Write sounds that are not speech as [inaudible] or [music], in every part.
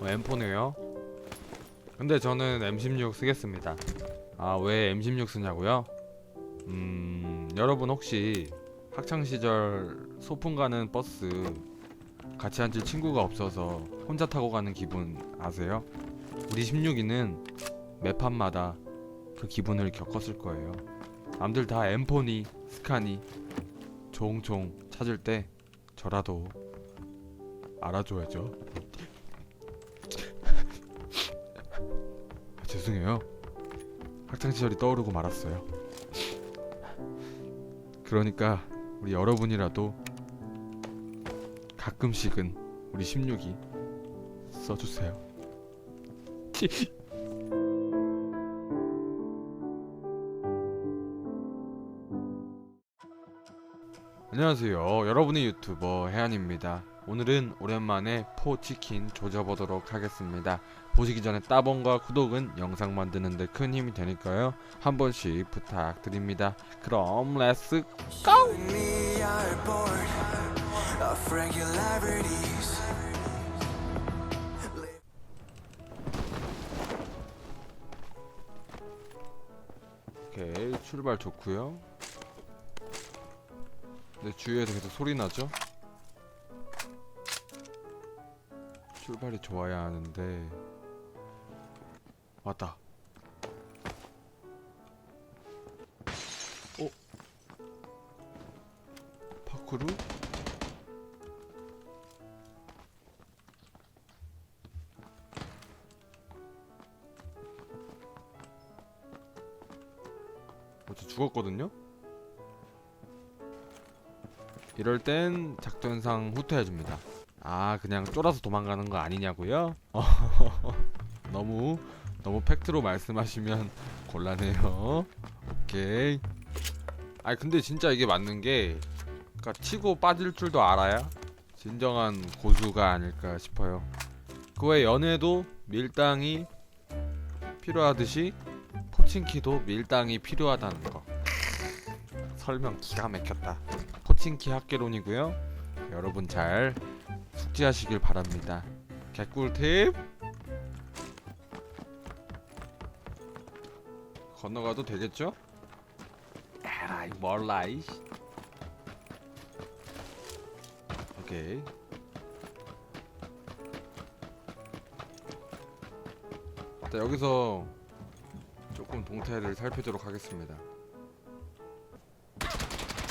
어, M4네요. 근데 저는 M16 쓰겠습니다. 아, 왜 M16 쓰냐고요? 음, 여러분 혹시 학창 시절 소풍 가는 버스 같이 앉을 친구가 없어서 혼자 타고 가는 기분 아세요? 우리 16이는 매판마다 그 기분을 겪었을 거예요. 남들 다 M4니 스카니 종종 찾을 때 저라도 알아줘야죠. 아, 죄송해요. 학창 시절이 떠오르고 말았어요. 그러니까 우리 여러분이라도 가끔씩은 우리 16이 써주세요. [laughs] 안녕하세요. 여러분의 유튜버 해안입니다. 오늘은 오랜만에 포치킨 조져보도록 하겠습니다. 보시기 전에 따봉과 구독은 영상 만드는데 큰 힘이 되니까요. 한 번씩 부탁드립니다. 그럼 of regularities. 오케이 출발 좋고요. 근데 주위에서 계속 소리 나죠? 출발이 좋아야 하는데 왔다. 어? 파쿠르? 어제 죽었거든요? 이럴 땐 작전상 후퇴해줍니다. 아, 그냥 쫄아서 도망가는 거 아니냐고요? [laughs] 너무, 너무 팩트로 말씀하시면 곤란해요. 오케이. 아니, 근데 진짜 이게 맞는 게, 그니까 치고 빠질 줄도 알아야 진정한 고수가 아닐까 싶어요. 그외 연애도 밀당이 필요하듯이 포친키도 밀당이 필요하다는 거. 설명 기가 막혔다. 포친키 학개론이고요. 여러분 잘 숙지하시길 바랍니다. 개꿀팁. 건너가도 되겠죠? 에라이 몰라 이. 오케이. 자, 여기서 조금 동태를 살펴보도록 하겠습니다.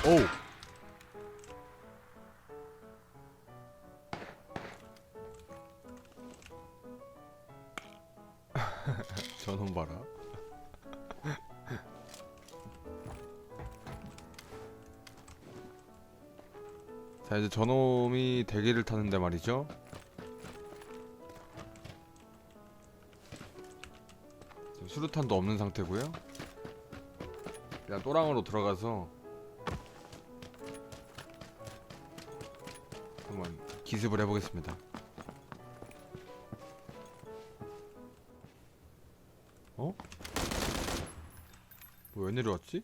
오! 이제 저놈이 대기를 타는데 말이죠. 수류탄도 없는 상태고요. 그냥 또랑으로 들어가서 한번 기습을 해보겠습니다. 어? 뭐왜 내려왔지?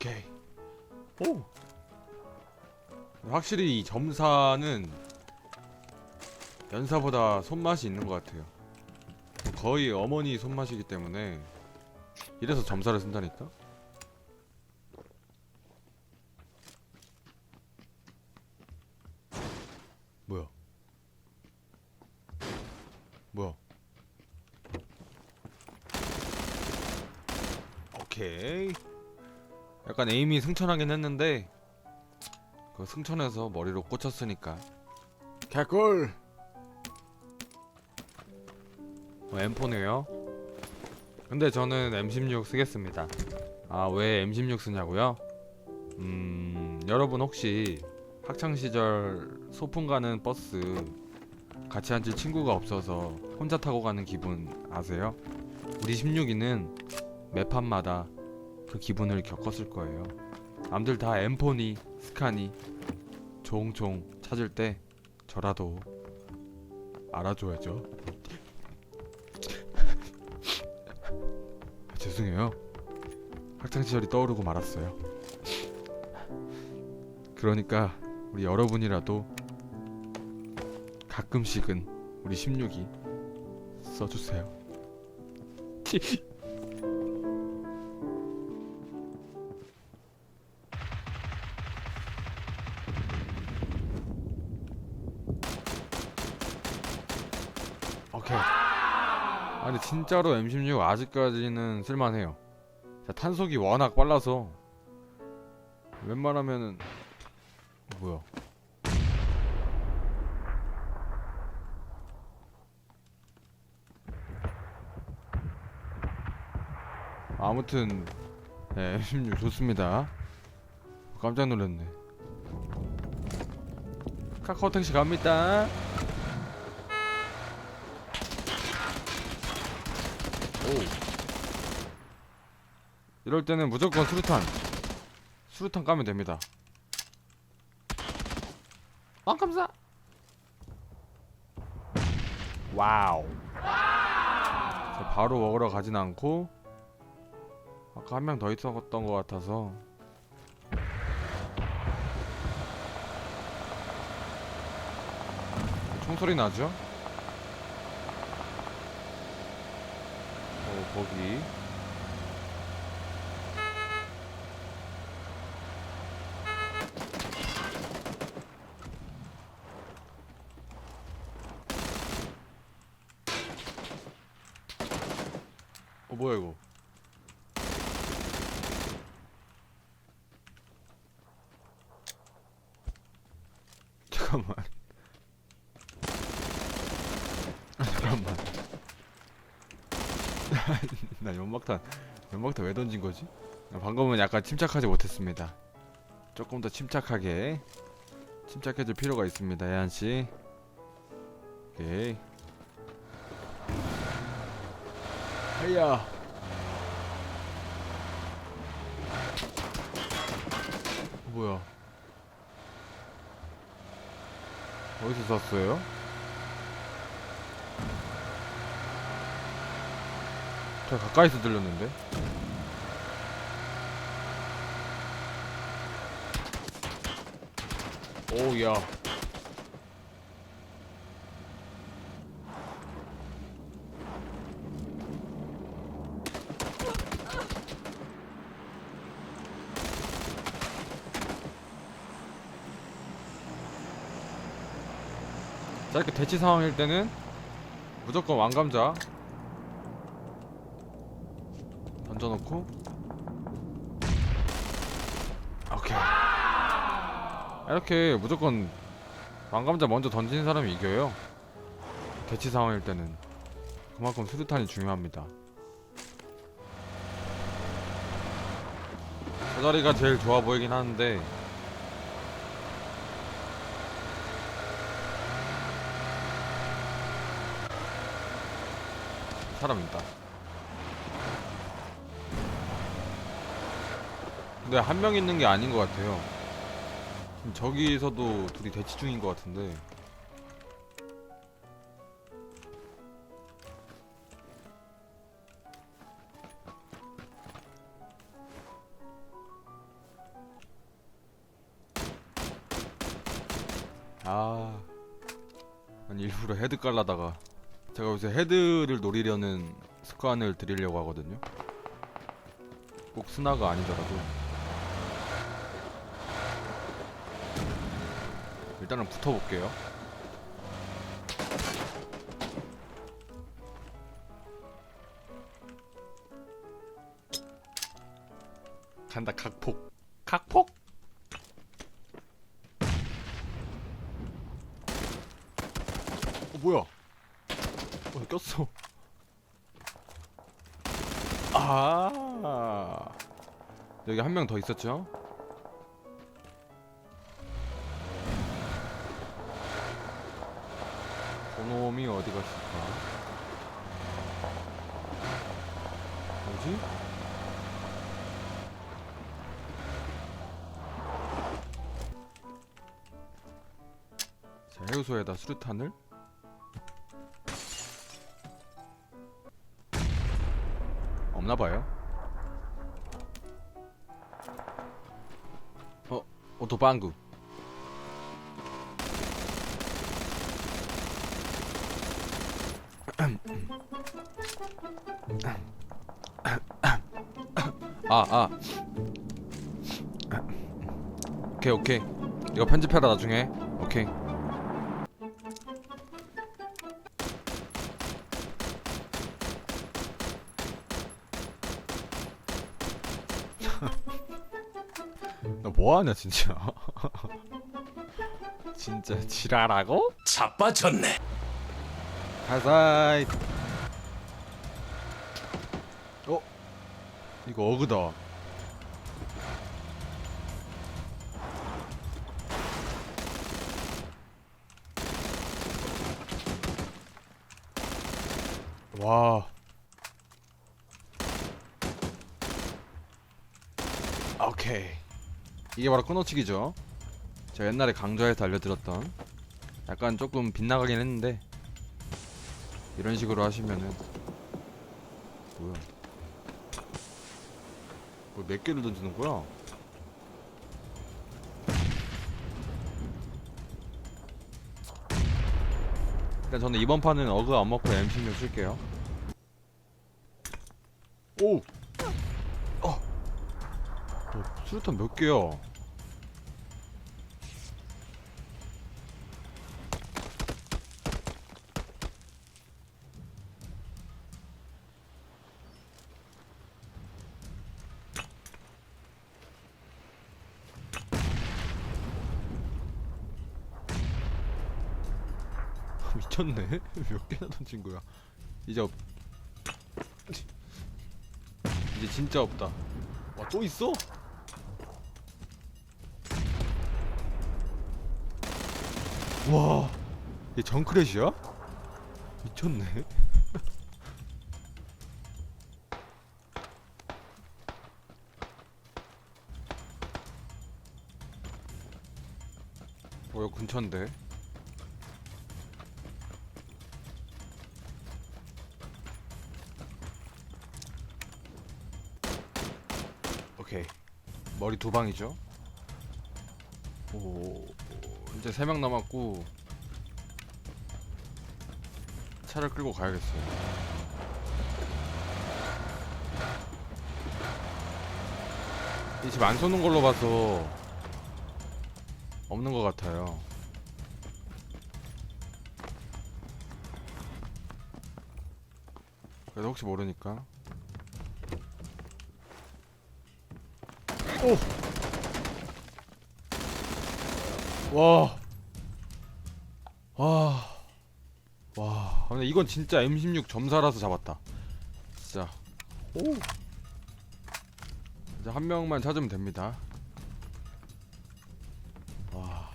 오케이. 오. 확실히 이 점사는 연사보다 손맛이 있는 것 같아요. 거의 어머니 손맛이기 때문에 이래서 점사를 쓴다니까. 뭐야? 뭐야? 오케이. 약간 에임이 승천하긴 했는데 그 승천해서 머리로 꽂혔으니까 개꿀. 어, M4네요. 근데 저는 M16 쓰겠습니다. 아, 왜 M16 쓰냐고요? 음, 여러분 혹시 학창 시절 소풍 가는 버스 같이 앉을 친구가 없어서 혼자 타고 가는 기분 아세요? 우리 16이는 매 판마다 그 기분을 겪었을 거예요. 남들 다 M4니 스카니 종종 찾을 때 저라도 알아줘야죠. 아, [laughs] 죄송해요. 학창 시절이 떠오르고 말았어요. 그러니까 우리 여러분이라도 가끔씩은 우리 16이 써주세요. [laughs] 아니 진짜로 M16 아직까지는 쓸만해요. 자, 탄속이 워낙 빨라서 웬만하면은 어, 뭐야? 아무튼 네, M16 좋습니다. 깜짝 놀랐네. 카카오 택시 갑니다. 이럴 때는 무조건 수류탄. 수류탄 까면 됩니다. 아 감사. 와우. 자, 바로 먹으러 가진 않고 아까 한 명 더 있었던 것 같아서 총소리 나죠? 어 거기. 어 뭐야 이거? 잠깐만 아, 잠깐만 [laughs] 나 연막탄 연막탄 왜 던진 거지? 아, 방금은 약간 침착하지 못했습니다. 조금 더 침착하게 침착해질 필요가 있습니다 예한 씨. 오케이. 하야. 어, 뭐야? 어디서 쐈어요? 저 가까이서 들렸는데? 오야. 자 이렇게 대치 상황일 때는 무조건 왕감자 던져놓고. 오케이. 이렇게 무조건 왕감자 먼저 던지는 사람이 이겨요. 대치 상황일 때는. 그만큼 수류탄이 중요합니다. 저 자리가 제일 좋아 보이긴 하는데. 사람 있다. 근데 한 명 있는 게 아닌 것 같아요. 지금 저기서도 둘이 대치 중인 것 같은데. 아, 아니 일부러 헤드 깔라다가 제가 요새 헤드를 노리려는 습관을 들이려고 하거든요. 꼭 스나가 아니더라도 일단은 붙어볼게요. 간다 각폭 각폭 어 뭐야 어, 꼈어. 아, 여기 한 명 더 있었죠? 놈이 어디 갔을까? 뭐지? 자, 해우소에다 수류탄을 없나 봐요. 어, 오토방구. 아, 아. 오케이, 오케이. 이거 편집해라 나중에. 오케이. [laughs] 너 뭐하냐 진짜 [laughs] 진짜 지랄하고? 자빠졌네. 가사이. 어? 이거 어그다. 와. 오케이. 이게 바로 끊어치기죠. 제가 옛날에 강좌에서 알려드렸던 약간 조금 빗나가긴 했는데 이런 식으로 하시면은 뭐야 뭐 몇 개를 던지는 거야? 일단 저는 이번 판은 어그 안 먹고 M16 쓸게요 오! 어! 어 수류탄 몇 개야? 미쳤네. [laughs] 몇 개나 던진 거야. 이제 없. 이제 진짜 없다. 와 또 있어? 와, 얘 정크렛이야? 미쳤네. [laughs] 어, 여기 근처인데. 머리 두 방이죠? 오 이제 세 명 남았고 차를 끌고 가야겠어요. 이 집 안 쏘는 걸로 봐서 없는 것 같아요. 그래도 혹시 모르니까 와. 와. 와. 근데 이건 진짜 M16 점사라서 잡았다. 진짜. 오. 이제 한 명만 찾으면 됩니다. 와.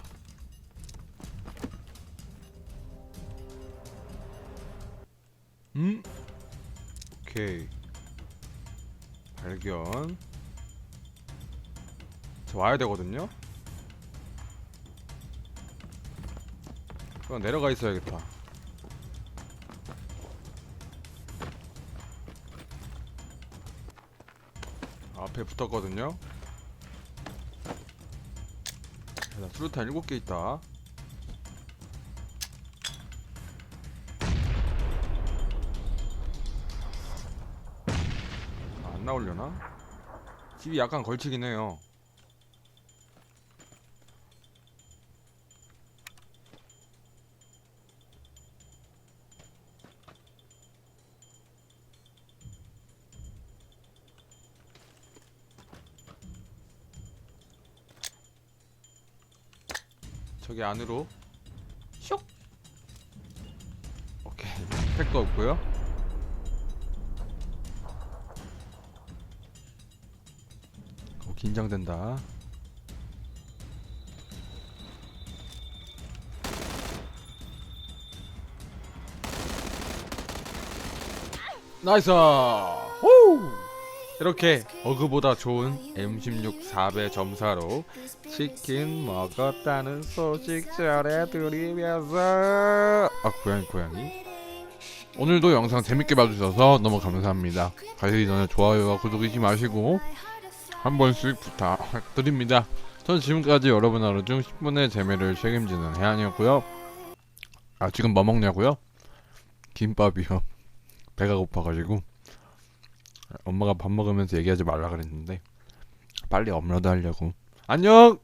음? 오케이. 발견. 저 와야 되거든요. 그럼 내려가 있어야겠다. 앞에 붙었거든요. 나 수류탄 7개 있다. 아, 안 나오려나? 집이 약간 걸치긴 해요. 저기 안으로. 쇽. 오케이. 택도 없고요. 어, 긴장된다. 나이스! 호 이렇게 어그보다 좋은 M16 4배 점사로 치킨 먹었다는 소식 전해드리면서 아 고양이 고양이. 오늘도 영상 재밌게 봐주셔서 너무 감사합니다. 가시기 전에 좋아요와 구독 잊지 마시고 한 번씩 부탁드립니다. 전 지금까지 여러분 하루 중 10분의 재미를 책임지는 해안이었고요. 아 지금 뭐 먹냐고요? 김밥이요. 배가 고파가지고 엄마가 밥 먹으면서 얘기하지 말라 그랬는데 빨리 업로드 하려고. 안녕.